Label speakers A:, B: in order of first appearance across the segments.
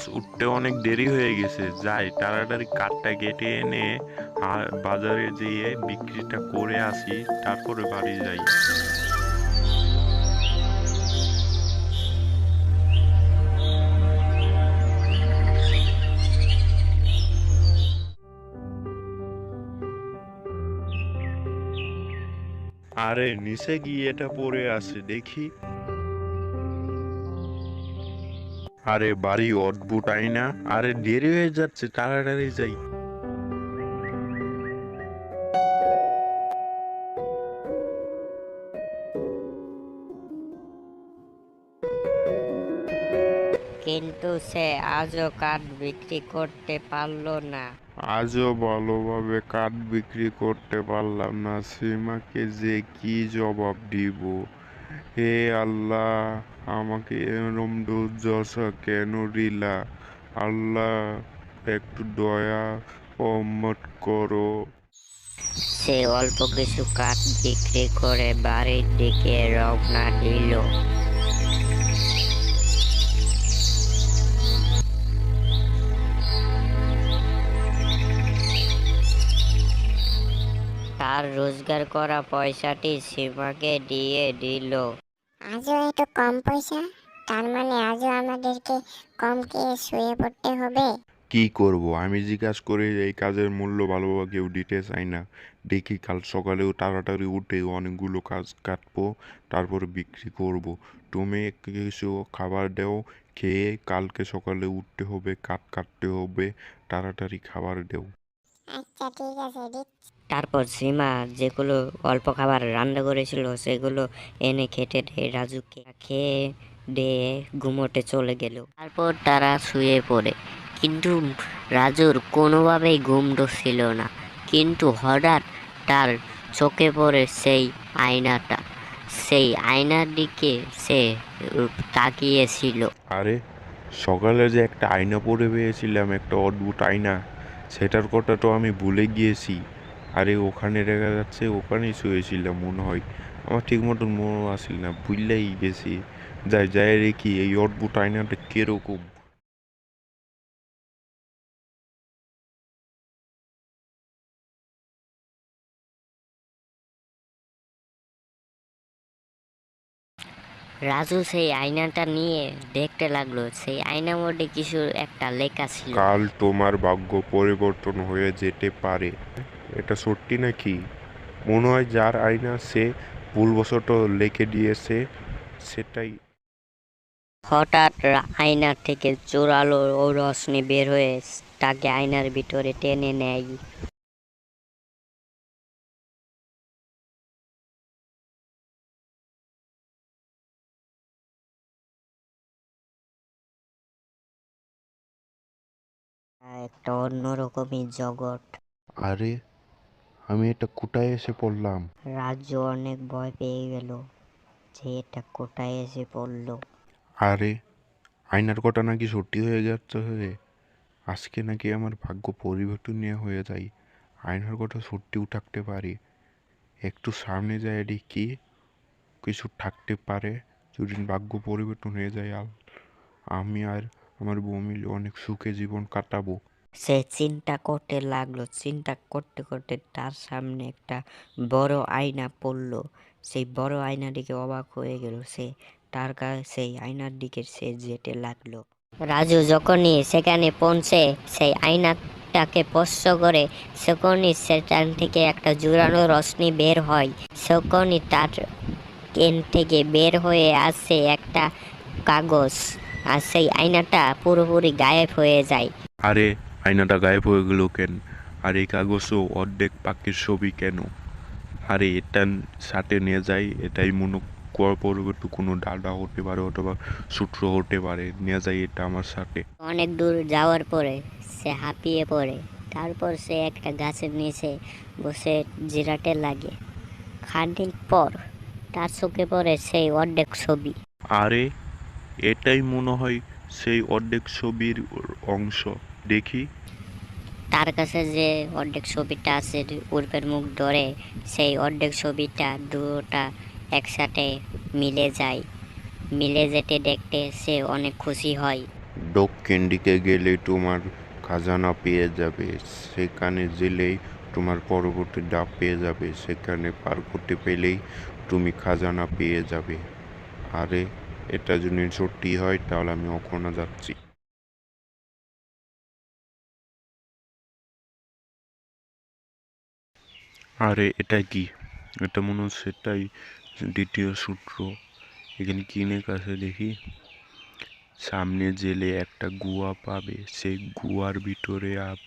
A: আজ উঠতে অনেক দেরি হয়ে গেছে। যাই, তাড়াতাড়ি কাঠটা কেটে এনে বাজারে যেয়ে বিক্রিটা করে আসি, তারপরে বাড়ি যাই। আরে, নিচে গিয়ে এটা পড়ে আছে দেখি। আরে বাড়ি অদ্ভুত আইনা আরে দেরি হয়ে যাচ্ছে তাড়াতাড়ি যাই।
B: কিন্তু সে আজও কাঠ বিক্রি করতে পারল না।
A: আজও ভালোভাবে কাঠ বিক্রি করতে পারলাম না সীমাকে যে কি জবাব দিব? হে আল্লাহ! আমাকে এরম দুর্দশা কেন দিলা? আল্লাহ, একটু দয়া কমত করো।
B: সে অল্প কিছু কাঠ বিক্রি করে বাড়ির দিকে রওনা দিল। তার রোজগার করা পয়সাটি সীমাকে দিয়ে দিল।
C: আজও একটু কম পয়সা? তার মানে আজও আমাদেরকে কম খেয়ে শুয়ে পড়তে হবে?
A: কি করব? আমি জিজ্ঞাসা করে, এই কাজের মূল্য ভালোভাবে কেউ দিতে চাই না। দেখি কাল সকালেও তাড়াতাড়ি উঠে অনেকগুলো কাজ কাটবো, তারপর বিক্রি করব। তুমি কিছু খাবার দাও, খেয়ে কালকে সকালে উঠতে হবে কাঠ কাটতে হবে, তাড়াতাড়ি খাবার দেও।
C: আচ্ছা ঠিক আছে দিচ্ছি।
B: তারপর সীমা যেগুলো অল্প খাবার রান্না করেছিল সেগুলো এনে খেটে দেয় রাজুকে খেয়ে দিয়ে ঘুমোতে চলে গেল। তারপর তারা শুয়ে পড়ে। কিন্তু রাজুর কোনোভাবেই ঘুম ছিল না। কিন্তু হঠাৎ তার চোখে পড়ে সেই আয়নাটা। সেই আয়নার দিকে সে তাকিয়েছিল।
A: আরে সকালে যে একটা আয়না পরে পেয়েছিলাম একটা অদ্ভুত আয়না। সেটার কথা তো আমি ভুলে গিয়েছি। আরে, ওখানে দেখা যাচ্ছে ওখানেই শুয়েছিলাম মনে হয়। আমার ঠিক মতন মনে আসছিল না, ভুললেই গেছি যাই যাই রেখি এই অদ্ভুত আয়নাটা কীরকম?
B: রাজু সেই আয়নাটা নিয়ে দেখতে লাগল। সেই আয়না মধ্যে কিছু একটা লেখা ছিল।
A: কাল তোমার ভাগ্য পরিবর্তন হয়ে যেতে পারে। এটা সত্যি নাকি? মনে হয় যার আয়না সে ভুলবশত লিখে দিয়েছে সেটাই।
B: হঠাৎ আয়নার থেকে চোরালো ও রশ্মি বের হয়ে তাকে আয়নার ভিতরে টেনে নেয়। একটা অন্যরকমই জগৎ।
A: আরে আমি এটা কোটায় এসে পড়লাম।
B: রাজ্য অনেক ভয় পেয়ে গেল যে এটা কোটায় এসে পড়ল।
A: আরে আয়নার কটা নাকি সত্যি হয়ে যাচ্ছে হয়ে? আজকে নাকি আমার ভাগ্য পরিবর্তনীয় হয়ে যায়। আয়নার কটা সত্যিও থাকতে পারে। একটু সামনে যায় দেখি কিছু থাকতে পারে যদি ভাগ্য পরিবর্তন হয়ে যায় আর আমি আর আমার বউ মিলে অনেক সুখে জীবন কাটাবো।
B: সে চিন্তা করতে লাগল, চিন্তা করতে করতে তার সামনে একটা বড় আয়না পড়ল। সেই বড় আয়নাটিকে অবাক হয়ে গেল সে। তার কাছে সেই আয়নার দিকে সে যেতে লাগল। রাজু যখনই সেখানে পৌঁছে, সেই আয়নাটাকে স্পর্শ করে, তখনই সেখান থেকে একটা জোরালো রশ্মি বের হয়। তখনই তার কেন থেকে বের হয়ে আসে একটা কাগজ, আর সেই আয়নাটা পুরোপুরি গায়েব হয়ে যায়।
A: আরে আয়নাটা গায়েব হয়ে গেল কেন? আর এই কাগজও অর্ধেক পাখির ছবি কেন? আরে এটা সাথে নিয়ে যাই এটাই মনে পরবর্তী কোনো ডাটা হতে পারে অথবা সূত্র হতে পারে নিয়ে যাই এটা আমার সাথে।
B: অনেক দূর যাওয়ার পরে সে হাঁপিয়ে পড়ে তারপর সে একটা গাছের নিচে বসে জিরাটে লাগে। খানিক পর তার চোখে পড়ে সেই অর্ধেক ছবি।
A: আরে এটাই মনে হয় সেই অর্ধেক ছবির অংশ। দেখি।
B: তার কাছে যে অর্ধেক ছবিটা আছে উর্পের মুখ ধরে সেই অর্ধেক ছবিটা দুটা একসাথে মিলে যায়। মিলে যেতে দেখতে সে অনেক খুশি হয়।
A: দক্ষিণ দিকে গেলে তোমার খাজানা পেয়ে যাবে। সেখানে গেলেই তোমার পরবর্তী ডাব পেয়ে যাবে। সেখানে পার করতে পেলেই তুমি খাজানা পেয়ে যাবে। আরে এটা যদি সত্যি হয় তাহলে আমি ওখানে যাচ্ছি। আরে এটা কি? এটা মনে হচ্ছে এটাই দ্বিতীয় সূত্র। এখানে কিনে কাছে দেখি? সামনে জেলে একটা গুয়া পাবে। সেই গুয়ার ভিতরে আপ,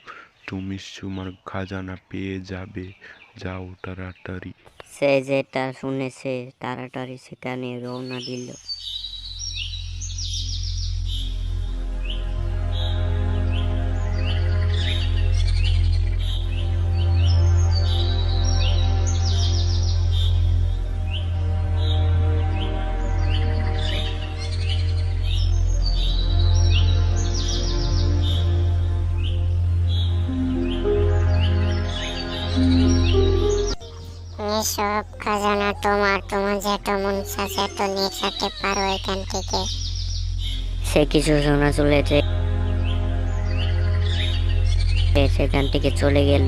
A: তুমি তোমার খাজানা পেয়ে যাবে। যাও তাড়াতাড়ি।
B: সে যেটা শুনেছে, তাড়াতাড়ি সেখানে রওনা দিল।
C: এসব খাজানা তোমার তোমার যেত মন চাচ্ছে তো নিয়ে পারো এখান থেকে।
B: সে কিছু শোনা চলেছে সেখান থেকে চলে গেল।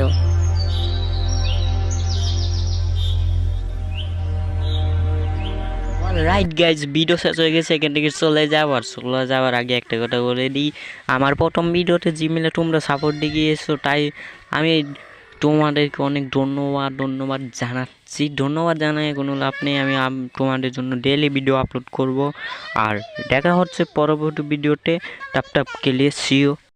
D: রাইট গাইজ ভিডিও শেষ হয়ে গেছে এখান থেকে চলে যাওয়ার চলে যাওয়ার আগে একটা কথা বলে দিই। আমার প্রথম ভিডিওতে জিমেলে তোমরা সাপোর্ট দিয়ে গিয়েছো তাই আমি তোমাদেরকে অনেক ধন্যবাদ ধন্যবাদ জানাচ্ছি। ধন্যবাদ জানাই কোনো লাভ নেই, আমি তোমাদের জন্য ডেলি ভিডিও আপলোড করব। আর দেখা হচ্ছে পরবর্তী ভিডিওতে টাপটাপ টাপ কেলিয়ে সিও